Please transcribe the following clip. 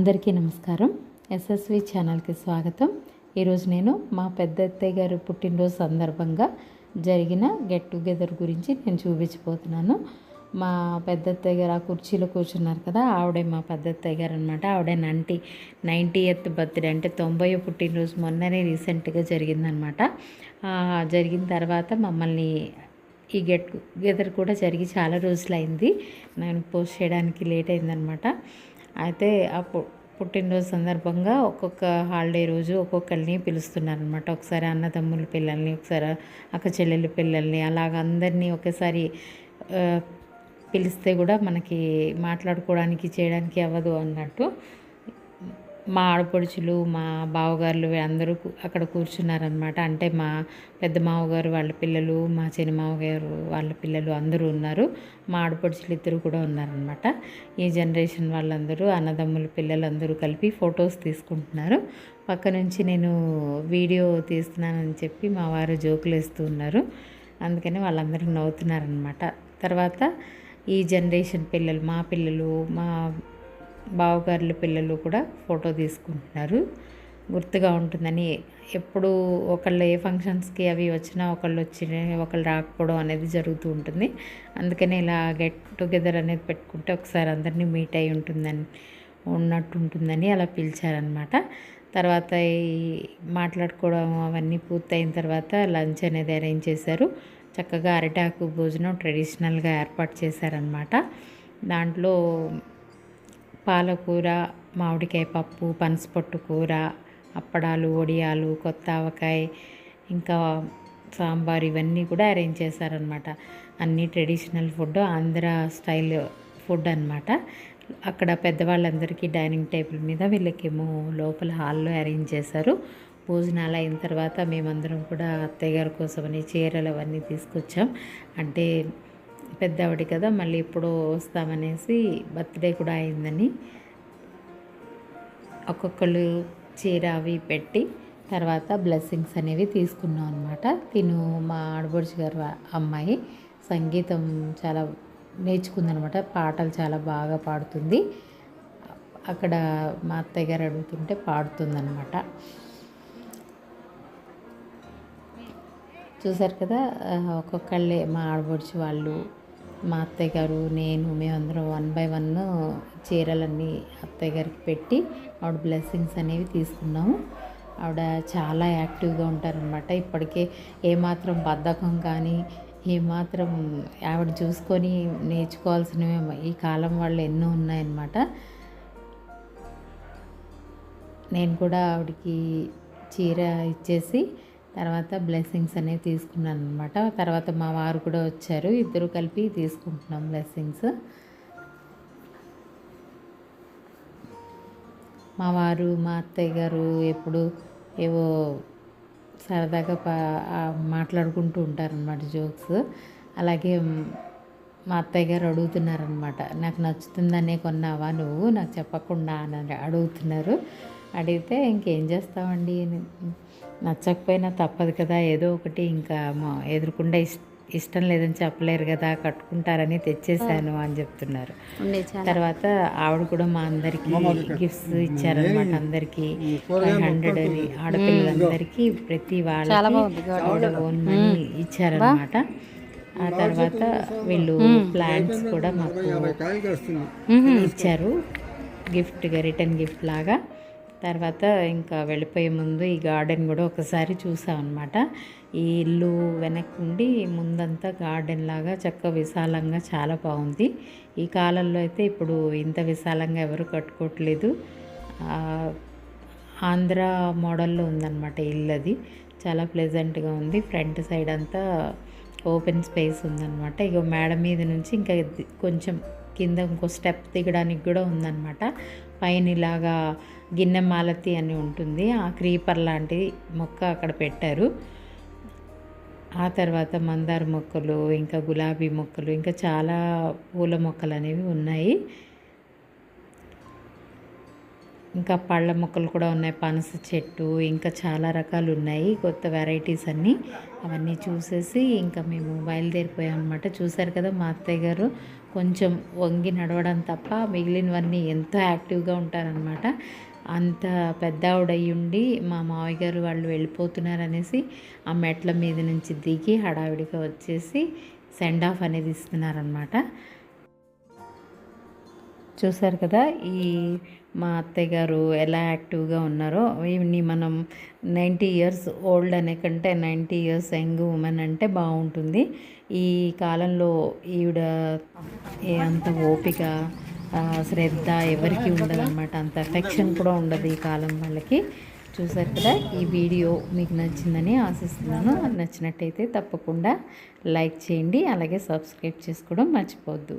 అందరికీ నమస్కారం. ఎస్ఎస్వి ఛానల్కి స్వాగతం. ఈరోజు నేను మా పెద్ద అత్తయ్య గారు పుట్టినరోజు సందర్భంగా జరిగిన గెట్ టుగెదర్ గురించి నేను చూపించబోతున్నాను. మా పెద్ద అత్తయ్య గారు ఆ కుర్చీలో కూర్చున్నారు కదా ఆవిడే మా పెద్ద అత్తయ్య గారు అనమాట ఆవిడ నైంటీ నైంటీ ఎత్ బర్త్డే అంటే తొంభై పుట్టినరోజు మొన్ననే రీసెంట్గా జరిగిందనమాట జరిగిన తర్వాత మమ్మల్ని ఈ గెట్ టుగెదర్ కూడా జరిగి చాలా రోజులు అయింది నేను పోస్ట్ చేయడానికి లేట్ అయిందనమాట అయితే ఆ పుట్టినరోజు సందర్భంగా ఒక్కొక్క హాలిడే రోజు ఒక్కొక్కరిని పిలుస్తున్నారనమాట ఒకసారి అన్నదమ్ముల పిల్లల్ని ఒకసారి అక్క చెల్లెల పిల్లల్ని అలాగ అందరినీ ఒకేసారి పిలిస్తే కూడా మనకి మాట్లాడుకోవడానికి చేయడానికి అవ్వదు అన్నట్టు. మా ఆడపడుచులు మా బావగారులు అందరూ అక్కడ కూర్చున్నారనమాట అంటే మా పెద్ద మావగారు వాళ్ళ పిల్లలు మా చిన్న మావగారు వాళ్ళ పిల్లలు అందరూ ఉన్నారు. మా ఆడపడుచులు ఇద్దరు కూడా ఉన్నారనమాట ఈ జనరేషన్ వాళ్ళందరూ అన్నదమ్ముల పిల్లలందరూ కలిపి ఫొటోస్ తీసుకుంటున్నారు. పక్క నుంచి నేను వీడియో తీస్తున్నానని చెప్పి మా వారు జోకులు వేస్తూ ఉన్నారు. అందుకని వాళ్ళందరూ నవ్వుతున్నారనమాట తర్వాత ఈ జనరేషన్ పిల్లలు మా పిల్లలు మా బావగారుల పిల్లలు కూడా ఫోటో తీసుకుంటున్నారు. గుర్తుగా ఉంటుందని ఎప్పుడు ఒకళ్ళు ఏ ఫంక్షన్స్కి అవి వచ్చినా ఒకళ్ళు వచ్చి ఒకళ్ళు రాకపోవడం అనేది జరుగుతూ ఉంటుంది. అందుకని ఇలా గెట్ టుగెదర్ అనేది పెట్టుకుంటే ఒకసారి అందరినీ మీట్ అయి ఉంటుందని ఉన్నట్టు ఉంటుందని అలా పిలిచారనమాట తర్వాత ఈ మాట్లాడుకోవడం అవన్నీ పూర్తయిన తర్వాత లంచ్ అనేది అరేంజ్ చేశారు. చక్కగా అరిటాకు భోజనం ట్రెడిషనల్గా ఏర్పాటు చేశారనమాట దాంట్లో పాలకూర మామిడికాయ పప్పు పనసపొట్టు కూర అప్పడాలు వడియాలు కొత్త ఆవకాయ ఇంకా సాంబార్ ఇవన్నీ కూడా అరేంజ్ చేశారనమాట అన్నీ traditional food Andhra style food అనమాట అక్కడ పెద్దవాళ్ళందరికీ డైనింగ్ టేబుల్ మీద వీళ్ళకేమో లోపల హాల్లో అరేంజ్ చేశారు. భోజనాలు అయిన తర్వాత మేమందరం కూడా అత్తయ్య గారి కోసమని చీరలు అవన్నీ తీసుకొచ్చాం. అంటే పెద్దవాడి కదా మళ్ళీ ఎప్పుడో వస్తామనేసి బర్త్డే కూడా అయిందని ఒక్కొక్కళ్ళు చీర అవి పెట్టి తర్వాత బ్లెస్సింగ్స్ అనేవి తీసుకున్నాం అనమాట తిను మా ఆడబడుచు గారు అమ్మాయి సంగీతం చాలా నేర్చుకుందనమాట పాటలు చాలా బాగా పాడుతుంది. అక్కడ మా అత్తయ్య గారు అడుగుతుంటే పాడుతుందనమాట. చూసారు కదా ఒక్కొక్కళ్ళే మా ఆడబడుచు వాళ్ళు మా అత్తయ్య గారు నేను మేమందరం వన్ బై వన్ చీరలన్నీ అత్తయ్య గారికి పెట్టి ఆవిడ బ్లెస్సింగ్స్ అనేవి తీసుకున్నాము. ఆవిడ చాలా యాక్టివ్గా ఉంటారనమాట ఇప్పటికే ఏమాత్రం బద్ధకం కానీ ఏమాత్రం ఆవిడ చూసుకొని నేర్చుకోవాల్సినవి ఈ కాలం వాళ్ళు ఎన్నో ఉన్నాయన్నమాట. నేను కూడా ఆవిడకి చీర ఇచ్చేసి తర్వాత బ్లెస్సింగ్స్ అనేవి తీసుకున్నాను అనమాట తర్వాత మా వారు కూడా వచ్చారు. ఇద్దరు కలిపి తీసుకుంటున్నాం బ్లెస్సింగ్స్ మా వారు మా అత్తయ్య గారు ఎప్పుడు ఏవో సరదాగా పా మాట్లాడుకుంటూ ఉంటారనమాట జోక్స్ అలాగే మా అత్తయ్య గారు అడుగుతున్నారనమాట నాకు నచ్చుతుందనే కొన్నావా నువ్వు? నాకు చెప్పకుండా అని అడుగుతున్నారు. అడిగితే ఇంకేం చేస్తామండి నచ్చకపోయినా తప్పదు కదా ఏదో ఒకటి ఇంకా మా ఎదురుకుండా ఇష్ ఇష్టం లేదని చెప్పలేరు కదా కట్టుకుంటారని తెచ్చేసాను అని చెప్తున్నారు. తర్వాత ఆవిడ కూడా మా అందరికి గిఫ్ట్స్ ఇచ్చారనమాట అందరికి. ఫైవ్ హండ్రెడ్ అని. ఆడపిల్లలందరికీ ప్రతి వాళ్ళ ఓన్ మనీ ఇచ్చారనమాట ఆ తర్వాత వీళ్ళు ప్లాంట్స్ కూడా మాకు ఇచ్చారు. గిఫ్ట్గా రిటర్న్ గిఫ్ట్ లాగా. తర్వాత ఇంకా వెళ్ళిపోయే ముందు ఈ గార్డెన్ కూడా ఒకసారి చూసామన్నమాట. ఈ ఇల్లు వెనక్కుండి ముందంతా గార్డెన్ లాగా చక్కగా విశాలంగా చాలా బాగుంది. ఈ కాలంలో అయితే ఇప్పుడు ఇంత విశాలంగా ఎవరు కట్టుకోవట్లేదు. ఆంధ్ర మోడల్లో ఉందన్నమాట ఇల్లు అది. చాలా ప్లెజెంట్గా ఉంది. ఫ్రంట్ సైడ్ అంతా ఓపెన్ స్పేస్ ఉందన్నమాట. ఇక మేడ మీద నుంచి ఇంకా కొంచెం కింద ఇంకో స్టెప్ దిగడానికి కూడా ఉందన్నమాట. పైన ఇలాగా గిన్నె మాలతి అని ఉంటుంది. ఆ క్రీపర్ లాంటి మొక్క అక్కడ పెట్టారు. ఆ తర్వాత మందార మొక్కలు ఇంకా గులాబీ మొక్కలు ఇంకా చాలా పూల మొక్కలు అనేవి ఉన్నాయి. ఇంకా పళ్ళ మొక్కలు కూడా ఉన్నాయి. పనస చెట్టు ఇంకా చాలా రకాలు ఉన్నాయి. కొత్త వెరైటీస్ అన్నీ అవన్నీ చూసేసి ఇంకా మేము బయలుదేరిపోయాం అనమాట చూశారు కదా మా అత్తయ్య గారు? కొంచెం వంగి నడవడం తప్ప మిగిలినవన్నీ ఎంతో యాక్టివ్గా ఉంటారనమాట అంత పెద్ద ఆవిడయ్యుండి ఉండి మా మావయ్య గారు వాళ్ళు వెళ్ళిపోతున్నారు అనేసి ఆ మెట్ల మీద నుంచి దిగి హడావిడిగా వచ్చేసి సెండ్ ఆఫ్ అనేది ఇస్తున్నారనమాట చూసారు కదా ఈ మా అత్తయ్య గారు ఎలా యాక్టివ్గా ఉన్నారో ఈవిని మనం నైంటీ ఇయర్స్ ఓల్డ్ అనే కంటే నైంటీ ఇయర్స్ యంగ్ ఉమెన్ అంటే బాగుంటుంది. ఈ కాలంలో ఈవిడ అంత ఓపిక శ్రద్ధ ఎవరికి ఉండదు అనమాట అంత ఎఫెక్షన్ కూడా ఉండదు ఈ కాలం వాళ్ళకి. చూసారు కదా ఈ వీడియో మీకు నచ్చిందని ఆశిస్తున్నాను. నచ్చినట్టయితే తప్పకుండా లైక్ చేయండి అలాగే సబ్స్క్రైబ్ చేసుకోవడం మర్చిపోవద్దు.